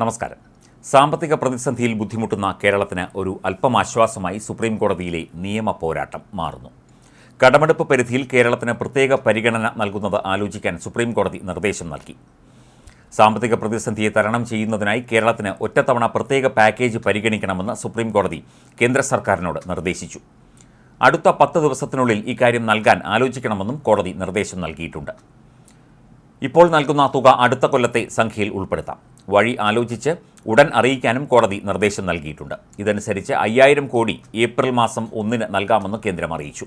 നമസ്കാരം. സാമ്പത്തിക പ്രതിസന്ധിയിൽ ബുദ്ധിമുട്ടുന്ന കേരളത്തിന് ഒരു അല്പം ആശ്വാസമായി സുപ്രീം കോടതിയിലെ നിയമ പോരാട്ടം മാറുന്നു. കടമെടുപ്പ് പരിധിയിൽ കേരളത്തിന് പ്രത്യേക പരിഗണന നൽകുന്നത് ആലോചിക്കാൻ സുപ്രീം കോടതി നിർദ്ദേശം നൽകി. സാമ്പത്തിക പ്രതിസന്ധിയെ തരണം ചെയ്യുന്നതിനായി കേരളത്തിന് ഒറ്റത്തവണ പ്രത്യേക പാക്കേജ് പരിഗണിക്കണമെന്ന് സുപ്രീം കോടതി കേന്ദ്ര സർക്കാരിനോട് നിർദ്ദേശിച്ചു. അടുത്ത പത്ത് ദിവസത്തിനുള്ളിൽ ഇക്കാര്യം നൽകാൻ ആലോചിക്കണമെന്നും കോടതി നിർദ്ദേശം നൽകിയിട്ടുണ്ട്. ഇപ്പോൾ നൽകുന്ന തുക അടുത്ത കൊല്ലത്തെ സംഖ്യയിൽ ഉൾപ്പെടുത്താം. വഴി ആലോചിച്ച് ഉടൻ അറിയിക്കാനും കോടതി നിർദ്ദേശം നൽകിയിട്ടുണ്ട്. ഇതനുസരിച്ച് അയ്യായിരം കോടി ഏപ്രിൽ മാസം ഒന്നിന് നൽകാമെന്ന് കേന്ദ്രം അറിയിച്ചു.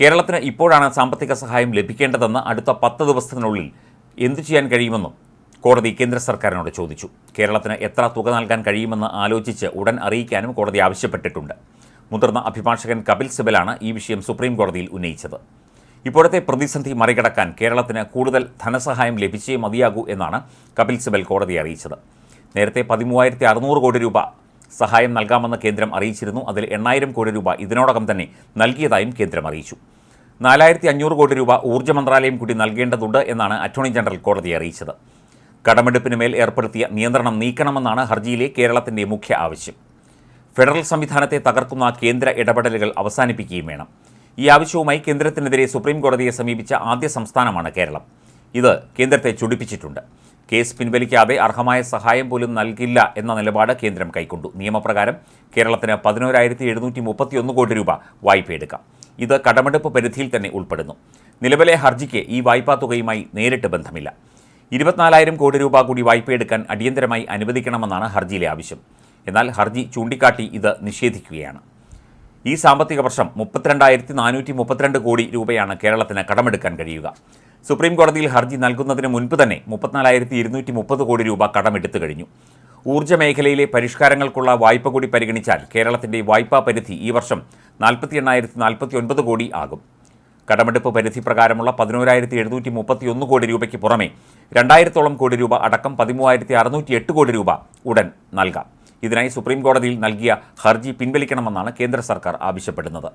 കേരളത്തിന് ഇപ്പോഴാണ് സാമ്പത്തിക സഹായം ലഭിക്കേണ്ടതെന്ന് അടുത്ത പത്ത് ദിവസത്തിനുള്ളിൽ എന്തു ചെയ്യാൻ കഴിയുമെന്നും കോടതി കേന്ദ്ര സർക്കാരിനോട് ചോദിച്ചു. കേരളത്തിന് എത്ര തുക നൽകാൻ കഴിയുമെന്ന് ആലോചിച്ച് ഉടൻ അറിയിക്കാനും കോടതി ആവശ്യപ്പെട്ടിട്ടുണ്ട്. മുതിർന്ന അഭിഭാഷകൻ കപിൽ സിബലാണ് ഈ വിഷയം സുപ്രീം കോടതിയിൽ ഉന്നയിച്ചത്. ഇപ്പോഴത്തെ പ്രതിസന്ധി മറികടക്കാൻ കേരളത്തിന് കൂടുതൽ ധനസഹായം ലഭിച്ചേ മതിയാകൂ എന്നാണ് കപിൽ സിബൽ കോടതിയെ അറിയിച്ചത്. നേരത്തെ പതിമൂവായിരത്തി അറുന്നൂറ് കോടി രൂപ സഹായം നൽകാമെന്ന് കേന്ദ്രം അറിയിച്ചിരുന്നു. അതിൽ എണ്ണായിരം കോടി രൂപ ഇതിനോടകം തന്നെ നൽകിയതായും കേന്ദ്രം അറിയിച്ചു. നാലായിരത്തി അഞ്ഞൂറ് കോടി രൂപ ഊർജ മന്ത്രാലയം കൂടി നൽകേണ്ടതുണ്ട് എന്നാണ് അറ്റോർണി ജനറൽ കോടതിയെ അറിയിച്ചത്. കടമെടുപ്പിന് മേൽ ഏർപ്പെടുത്തിയ നിയന്ത്രണം നീക്കണമെന്നാണ് ഹർജിയിലെ കേരളത്തിന്റെ മുഖ്യ ആവശ്യം. ഫെഡറൽ സംവിധാനത്തെ തകർക്കുന്ന കേന്ദ്ര ഇടപെടലുകൾ അവസാനിപ്പിക്കുകയും വേണം. ഈ ആവശ്യവുമായി കേന്ദ്രത്തിനെതിരെ സുപ്രീം കോടതിയെ സമീപിച്ച ആദ്യ സംസ്ഥാനമാണ് കേരളം. ഇത് കേന്ദ്രത്തെ ചൊടിപ്പിച്ചിട്ടുണ്ട്. കേസ് പിൻവലിക്കാതെ അർഹമായ സഹായം പോലും നൽകില്ല എന്ന നിലപാട് കേന്ദ്രം കൈക്കൊണ്ടു. നിയമപ്രകാരം കേരളത്തിന് പതിനോരായിരത്തി എഴുന്നൂറ്റി മുപ്പത്തിയൊന്ന് കോടി രൂപ വായ്പയെടുക്കാം. ഇത് കടമെടുപ്പ് പരിധിയിൽ തന്നെ ഉൾപ്പെടുന്നു. നിലവിലെ ഹർജിക്ക് ഈ വായ്പാ തുകയുമായി നേരിട്ട് ബന്ധമില്ല. ഇരുപത്തിനാലായിരം കോടി രൂപ കൂടി വായ്പയെടുക്കാൻ അടിയന്തരമായി അനുവദിക്കണമെന്നാണ് ഹർജിയിലെ ആവശ്യം. എന്നാൽ ഹർജി ചൂണ്ടിക്കാട്ടി ഇത് നിഷേധിക്കുകയാണ്. ഈ സാമ്പത്തിക വർഷം മുപ്പത്തിരണ്ടായിരത്തി നാനൂറ്റി മുപ്പത്തിരണ്ട് കോടി രൂപയാണ് കേരളത്തിന് കടമെടുക്കാൻ കഴിയുക. സുപ്രീം കോടതിയിൽ ഹർജി നൽകുന്നതിന് മുൻപ് തന്നെ മുപ്പത്തിനാലായിരത്തി ഇരുന്നൂറ്റി മുപ്പത് കോടി രൂപ കടമെടുത്തു കഴിഞ്ഞു. ഊർജ മേഖലയിലെ പരിഷ്കാരങ്ങൾക്കുള്ള വായ്പ കൂടി പരിഗണിച്ചാൽ കേരളത്തിന്റെ വായ്പാ പരിധി ഈ വർഷം നാൽപ്പത്തി എണ്ണായിരത്തി നാൽപ്പത്തി ഒൻപത് കോടി ആകും. കടമെടുപ്പ് പരിധി പ്രകാരമുള്ള പതിനോരായിരത്തി എഴുന്നൂറ്റി മുപ്പത്തി ഒന്ന് കോടി രൂപയ്ക്ക് പുറമെ രണ്ടായിരത്തോളം കോടി രൂപ അടക്കം പതിമൂവായിരത്തി അറുന്നൂറ്റി എട്ട് കോടി രൂപ ഉടൻ നൽകാം. ഇതിനായി സുപ്രീം കോടതിയിൽ നൽകിയ ഹർജി പിൻവലിക്കണമെന്നാണ് കേന്ദ്ര സർക്കാർ ആവശ്യപ്പെടുന്നത്